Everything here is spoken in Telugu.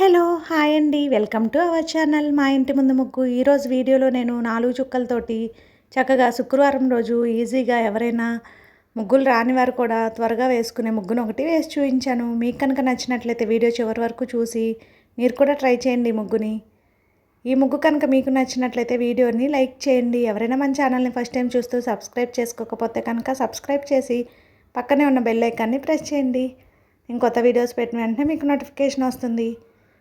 హలో హాయ్ అండి. Welcome to our channel. మా ఇంటి ముందు ముగ్గు. ఈరోజు వీడియోలో నేను నాలుగు చుక్కలతోటి చక్కగా శుక్రవారం రోజు ఈజీగా ఎవరైనా ముగ్గులు రాని వారు కూడా త్వరగా వేసుకునే ముగ్గును ఒకటి వేసి చూపించాను. మీకు కనుక నచ్చినట్లయితే వీడియో చివరి వరకు చూసి మీరు కూడా ట్రై చేయండి ముగ్గుని. ఈ ముగ్గు కనుక మీకు నచ్చినట్లయితే వీడియోని లైక్ చేయండి. ఎవరైనా మన ఛానల్ని ఫస్ట్ టైం చూస్తూ సబ్స్క్రైబ్ చేసుకోకపోతే కనుక సబ్స్క్రైబ్ చేసి పక్కనే ఉన్న బెల్ ఐకాన్ని ప్రెస్ చేయండి. ఇంకొత్త వీడియోస్ పెట్టిన వెంటనే మీకు నోటిఫికేషన్ వస్తుంది.